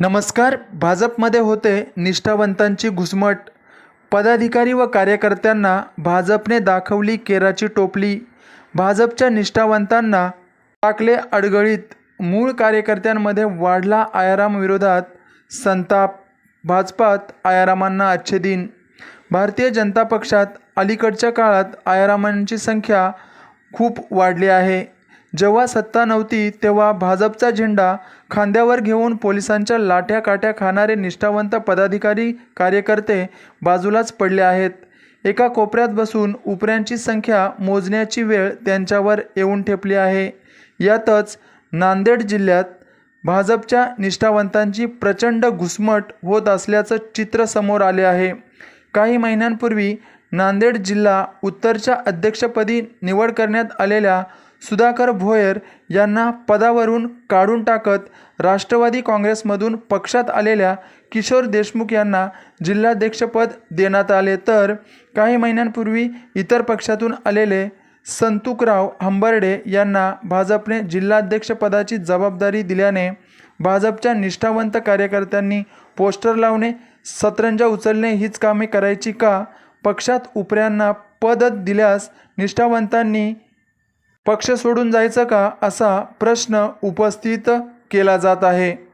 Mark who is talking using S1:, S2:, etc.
S1: नमस्कार. भाजपमध्ये होते निष्ठावंतांची घुसमट. पदाधिकारी व कार्यकर्त्यांना भाजपने दाखवली केराची टोपली. भाजपच्या निष्ठावंतांना टाकले अडगळीत. मूळ कार्यकर्त्यांमध्ये वाढला आयाराम विरोधात संताप. भाजपात आयारामांना आजचे दिन भारतीय जनता पक्षात अलीकडच्या काळात आयारामांची संख्या खूप वाढली आहे. जेव्हा सत्ता नव्हती तेव्हा भाजपचा झेंडा खांद्यावर घेऊन पोलिसांच्या लाठ्या काट्या खाणारे निष्ठावंत पदाधिकारी कार्यकर्ते बाजूलाच पडले आहेत. एका कोपऱ्यात बसून उपऱ्यांची संख्या मोजण्याची वेळ त्यांच्यावर येऊन ठेपली आहे. यातच नांदेड जिल्ह्यात भाजपच्या निष्ठावंतांची प्रचंड घुसमट होत असल्याचं चित्र समोर आले आहे. काही महिन्यांपूर्वी नांदेड जिल्हा उत्तरच्या अध्यक्षपदी निवड करण्यात आलेल्या सुधाकर भोयर यांना पदावरून काढून टाकत राष्ट्रवादी काँग्रेसमधून पक्षात आलेल्या किशोर देशमुख यांना जिल्हाध्यक्षपद देण्यात आले. तर काही महिन्यांपूर्वी इतर पक्षातून आलेले संतुकराव हंबर्डे यांना भाजपने जिल्हाध्यक्षपदाची जबाबदारी दिल्याने भाजपच्या निष्ठावंत कार्यकर्त्यांनी पोस्टर लावणे सतरंजा उचलणे हीच कामे करायची का? पक्षात उपऱ्यांना पद दिल्यास निष्ठावंतांनी पक्ष सोडून जायचं का असा प्रश्न उपस्थित केला जात आहे.